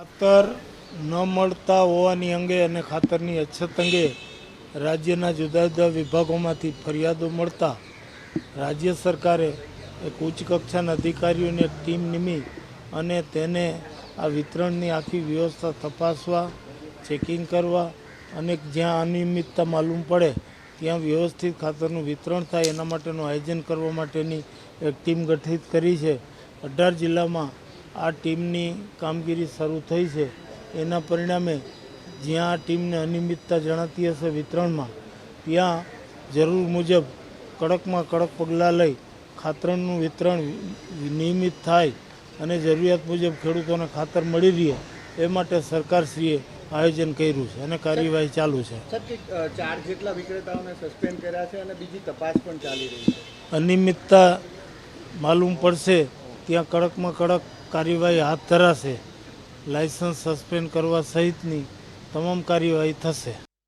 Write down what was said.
ખાતર ન મળતા હોવાની અંગે અને ખાતરની અછત અંગે રાજ્યના જુદા જુદા વિભાગોમાંથી ફરિયાદો મળતા રાજ્ય સરકારે એક ઉચ્ચ કક્ષાના અધિકારીઓની એક ટીમ નિમી અને તેને આ વિતરણની આખી વ્યવસ્થા તપાસવા, ચેકિંગ કરવા અને જ્યાં અનિયમિતતા માલુમ પડે ત્યાં વ્યવસ્થિત ખાતરનું વિતરણ થાય એના માટેનું આયોજન કરવા માટેની એક ટીમ ગઠિત કરી છે. અઢાર જિલ્લામાં આ ટીમની કામગીરી શરૂ થઈ છે. એના પરિણામે જ્યાં આ ટીમને અનિયમિતતા જણાતી હશે વિતરણમાં ત્યાં જરૂર મુજબ કડકમાં કડક પગલાં લઈ ખાતરનું વિતરણ નિયમિત થાય અને જરૂરિયાત મુજબ ખેડૂતોને ખાતર મળી રહે એ માટે સરકારશ્રીએ આયોજન કર્યું છે અને કાર્યવાહી ચાલુ છે. ચાર જેટલા વિક્રેતાઓને સસ્પેન્ડ કર્યા છે અને બીજી તપાસ પણ ચાલી રહી છે. અનિયમિતતા માલુમ પડશે ત્યાં કડકમાં કડક કાર્યવાહી હાથ ધરાશે. લાયસન્સ સસ્પેન્ડ કરવા સહિતની તમામ કાર્યવાહી થશે.